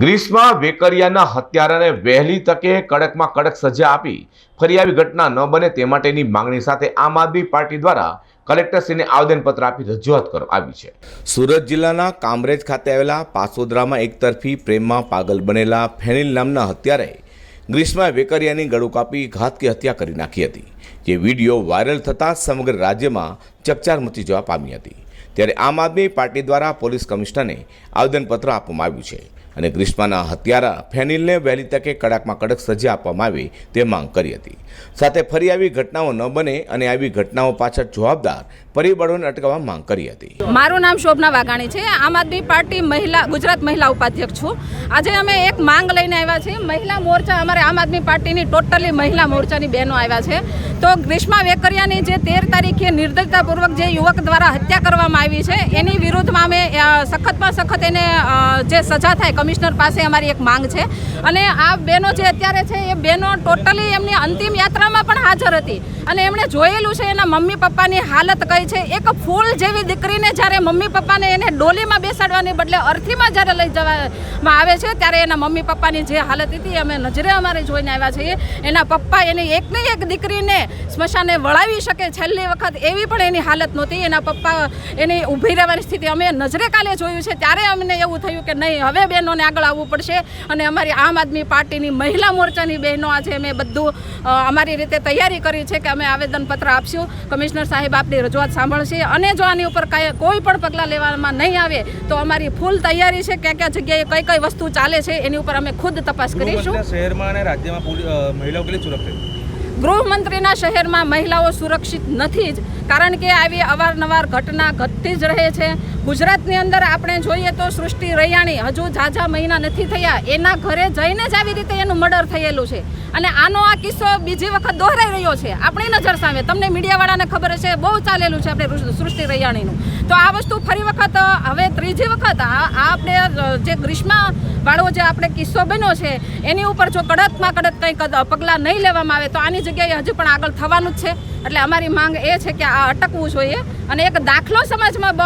ગ્રીસમાં વેકરિયાના હત્યારાને વહેલી તકે કડકમાં કડક સજા આપી. ફરી આવી ઘટના ન બને તે માટેની માંગણી સાથે આમ આદમી પાર્ટી દ્વારા કલેક્ટરશ્રીને આવેદનપત્ર આપી રજૂઆત કરવામાં આવી છે. સુરત જિલ્લાના કામરેજ ખાતે આવેલા પાસોદરામાં એકતરફી પ્રેમમાં પાગલ બનેલા ફેનિલ નામના હત્યારે ગ્રીસમાં વેકરિયાની ગળું કાપી ઘાતકી હત્યા કરી નાખી હતી, જે વીડિયો વાયરલ થતાં સમગ્ર રાજ્યમાં ચકચાર મચી જવા પામી હતી. ત્યારે આમ આદમી પાર્ટી દ્વારા પોલીસ કમિશનરને આવેદનપત્ર આપવામાં આવ્યું છે. અને ગ્રીષ્માના હત્યારા ફેનિલને વહેલી તકે કડકમાં કડક સજા આપવામાં આવે તે માંગ કરી હતી. સાથે ફરી આવી ઘટનાઓ ન બને અને આવી ઘટનાઓ પાછળ જવાબદાર પરિબળોને અટકાવવા માંગ કરી હતી. મારું નામ શોભના વાઘાણી છે. આમ આદમી પાર્ટી મહિલા, ગુજરાત મહિલા ઉપાધ્યક્ષ છું. આજે અમે એક માંગ લઈને આવ્યા છીએ. મહિલા મોરચા, અમારે આમ આદમી પાર્ટીની ટોટલી મહિલા મોરચાની બહેનો આવ્યા છે. તો ગ્રીષ્મા વેકરિયાની જે તેર તારીખે નિર્દયતાપૂર્વક જે યુવક દ્વારા હત્યા કરવામાં આવી છે, એની વિરુદ્ધમાં અમે સખતમાં સખત એને જે સજા થાય કમિશનર પાસે અમારી એક માંગ છે. અને આ બહેનો જે અત્યારે છે, એ બહેનો ટોટલી એમની અંતિમ યાત્રામાં પણ હાજર હતી. અને એમણે જોયેલું છે, એના મમ્મી પપ્પાની હાલત કઈ છે. એક ફૂલ જેવી દીકરીને જ્યારે મમ્મી પપ્પાને એને ડોલીમાં બેસાડવાની બદલે અર્થીમાં જ્યારે લઈ જવામાં આવે છે, ત્યારે એના મમ્મી પપ્પાની જે હાલત હતી અમે નજરે અમારે જોઈને આવ્યા છીએ. એના પપ્પા એની એકની એક દીકરીને સ્મશાને વળાવી શકે છેલ્લી વખત એવી પણ એની હાલત નહોતી. એના પપ્પા એની ઊભી રહેવાની સ્થિતિ અમે નજરે કાલે જોયું છે. ત્યારે અમને એવું થયું કે નહીં, હવે બહેનોને આગળ આવવું પડશે અને અમારી આમ આદમી પાર્ટીની મહિલા મોરચાની બહેનો આજે અમે બધું અમારી રીતે તૈયારી કરી છે કે અમે આવેદનપત્ર આપશું. કમિશનર સાહેબ આપની રજૂઆત સાંભળશે અને જો આની ઉપર કાંઈ કોઈ પણ પગલાં લેવામાં નહીં આવે તો અમારી ફૂલ તૈયારી છે ક્યાં ક્યાં જગ્યાએ કઈ કઈ વસ્તુ ચાલે છે એની ઉપર અમે ખુદ તપાસ કરીશું. શહેરમાં અને રાજ્યમાં મહિલાઓ કેટલી સુરક્ષિત? ગૃહમંત્રીના શહેરમાં મહિલાઓ સુરક્ષિત નથી જ કારણ કે આવી અવારનવાર ઘટના ઘટતી જ રહે છે. ગુજરાતની અંદર આપણે જોઈએ તો સૃષ્ટિ રૈયાણી હજુ ઝાઝા મહિના નથી થયા. એના ઘરે જઈને જ આવી રીતે એનું મર્ડર થયેલું છે. અને આનો આ કિસ્સો બીજી વખત દોહરાઈ રહ્યો છે. આપણી નજર સામે. તમને મીડિયાવાળાને ખબર છે બહુ ચાલેલું છે આપણે સૃષ્ટિ રૈયાણીનું. તો આ વસ્તુ ફરી વખત, હવે ત્રીજી વખત આ આપણે જે ગ્રીષ્મા વાળો જે આપણે કિસ્સો બન્યો છે, એની ઉપર જો કડકમાં કડક કંઈક પગલાં નહીં લેવામાં આવે, તો આની જગ્યાએ હજુ પણ આગળ થવાનું જ છે. એટલે અમારી માંગ એ છે કે આ અટકવું જોઈએ. અને એક દાખલો સમાજમાં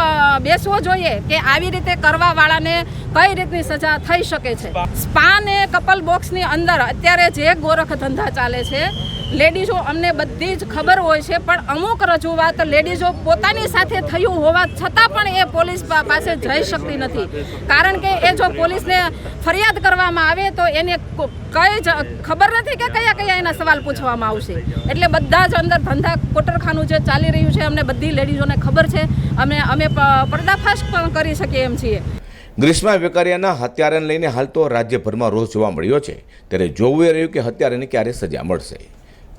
બેસવો જોઈએ કે આવી રીતે કરવા વાળાને કઈ રીતની સજા થઈ શકે છે. સ્પા ને કપલ બોક્સની અંદર અત્યારે જે ગોરખ ધંધા ચાલે છે લેડીઝો, અમને બધી જ ખબર હોય છે, પણ અમુક રજૂઆત લેડીઝો પોતાની સાથે થયું હોવા છતાં પણ એ પોલીસ પાસે જઈ શકતી નથી. કારણ કે એ જો પોલીસને ફરિયાદ કરવામાં આવે તો એને કઈ જ ખબર નથી કે કયા કયા એના સવાલ પૂછવામાં આવશે. એટલે બધા જ અંદર ધંધા કોટરખાનું જે ચાલી રહ્યું છે, અમને બધી લેડીઝોને ખબર છે. અમે અમે પર્દાફાશ પણ કરી શકીએ એમ છીએ. ગ્રીષ્મા વેકારિયાના હત્યારાને લઈને હાલ તો રાજ્યભરમાં રોષ જોવા મળ્યો છે. ત્યારે જોવું એ રહ્યું કે હત્યારાને ક્યારે સજા મળશે.